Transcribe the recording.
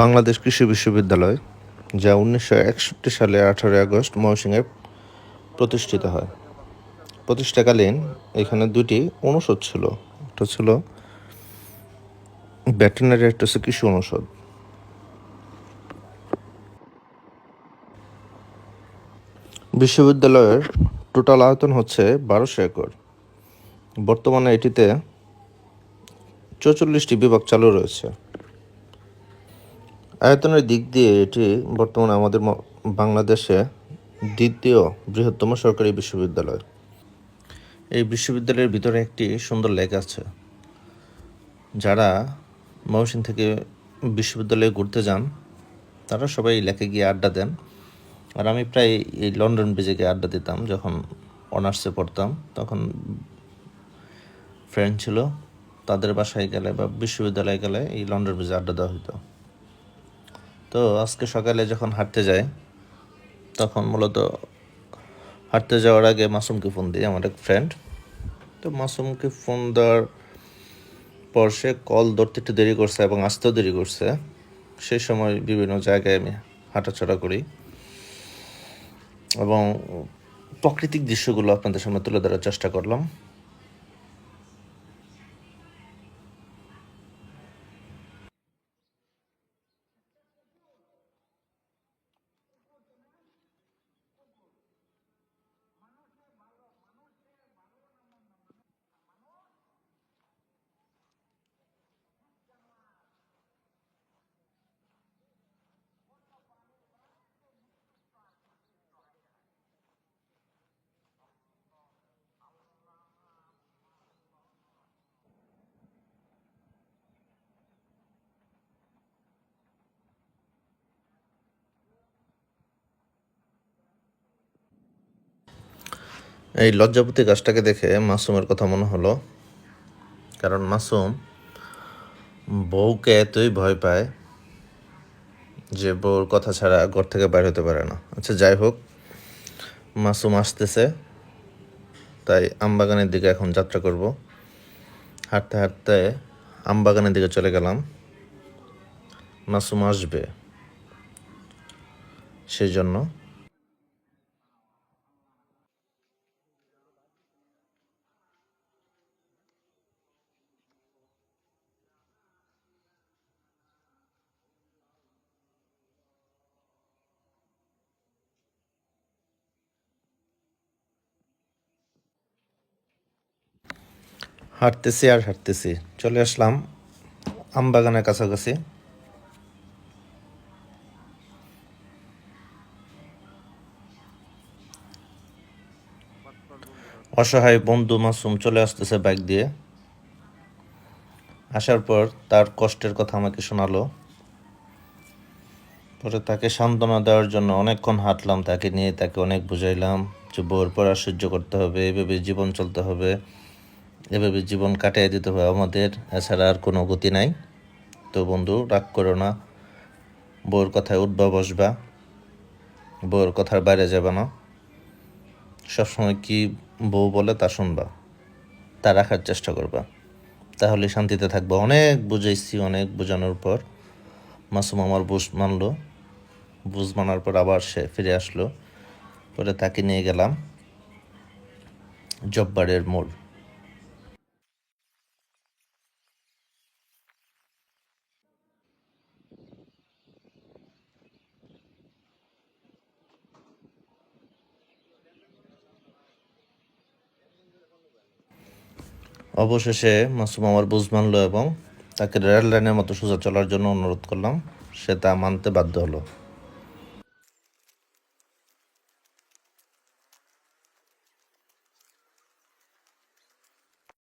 বাংলাদেশ কৃষি বিশ্ববিদ্যালয়, যা উনিশশো একষট্টি সালে আঠারোই আগস্ট ময়মনসিংহে প্রতিষ্ঠিত হয়। প্রতিষ্ঠাকালীন এখানে দুটি অনুষদ ছিল। একটা ছিল ভেটেনারি একটা হচ্ছে কৃষি অনুষদ। বিশ্ববিদ্যালয়ের টোটাল আয়তন হচ্ছে বারোশো একর। বর্তমানে এটিতে চৌচল্লিশটি বিভাগ চালু রয়েছে। আয়তনের দিক দিয়ে এটি বর্তমানে আমাদের বাংলাদেশে দ্বিতীয় বৃহত্তম সরকারি বিশ্ববিদ্যালয়। এই বিশ্ববিদ্যালয়ের ভিতরে একটি সুন্দর লেক আছে। যারা ময়মনসিং থেকে বিশ্ববিদ্যালয়ে ঘুরতে যান, তারা সবাই এই লেকে গিয়ে আড্ডা দেন। আর আমি প্রায় এই লন্ডন ব্রিজে গিয়ে আড্ডা দিতাম, যখন অনার্সে পড়তাম। তখন ফ্রেন্ড ছিল, তাদের বাসায় গেলে বা বিশ্ববিদ্যালয়ে গেলে এই লন্ডন ব্রিজে আড্ডা দেওয়া হতো তো আজকে সকালে যখন হাঁটতে যাই, তখন মূলত হাঁটতে যাওয়ার আগে মাসুমকে ফোন দিই, আমার এক ফ্রেন্ড তো মাসুমকে ফোন দেওয়ার পর সে কল ধরতে একটু দেরি করছে এবং আসতেও দেরি করছে। সেই সময় বিভিন্ন জায়গায় আমি হাঁটাচলা করি এবং প্রাকৃতিক দৃশ্যগুলো আপনাদের সামনে তুলে ধরার চেষ্টা করলাম। এই লজ্জাপতি গাছটাকে দেখে মাসুমের কথা মনে হলো, কারণ মাসুম বউকে এতই ভয় পায় যে বউর কথা ছাড়া ঘর থেকে বাইর হতে পারে না। আচ্ছা যাই হোক, মাসুম আসতেছে, তাই আমবাগানের দিকে এখন যাত্রা করব। হাঁটতে হাঁটতে আমবাগানের দিকে চলে গেলাম। মাসুম আসবে সেই জন্য হাঁটতেছি আর হাঁটতেছি। চলে আসলাম আমবাগানের কাছাকাছি। অসহায় বন্ধু মাসুম চলে আসতেছে বাইক দিয়ে। আসার পর তার কষ্টের কথা আমাকে শোনালো। পরে তাকে সান্ত্বনা দেওয়ার জন্য অনেকক্ষণ হাঁটলাম, তাকে নিয়ে তাকে অনেক বুঝাইলাম যে বউর পড়া সহ্য করতে হবে, এভাবে জীবন চলতে হবে। এভাবে জীবন কাটিয়ে দিতে হবে আমাদের, এছাড়া আর কোনো গতি নাই। তো বন্ধু, রাগ করো না। বউর কথায় উঠবা, বসবা। বউর কথার বাইরে যাবে না। সবসময় কি বউ বলে তা শুনবা। তা রাখার চেষ্টা করবা। তাহলে শান্তিতে থাকবা। অনেক বুঝাইছি, অনেক বোঝানোর পর। মাসুম আমার বুঝ মানলো। বুঝ মানার পর আবার সে ফিরে আসলো। পরে তাকে নিয়ে গেলাম। জব্বারের মোড়। অবশেষে মাসুম আমার বুঝ মানলো এবং তাকে রেল লাইনের মতো সোজা চলার জন্য অনুরোধ করলাম। সে তা মানতে বাধ্য হলো।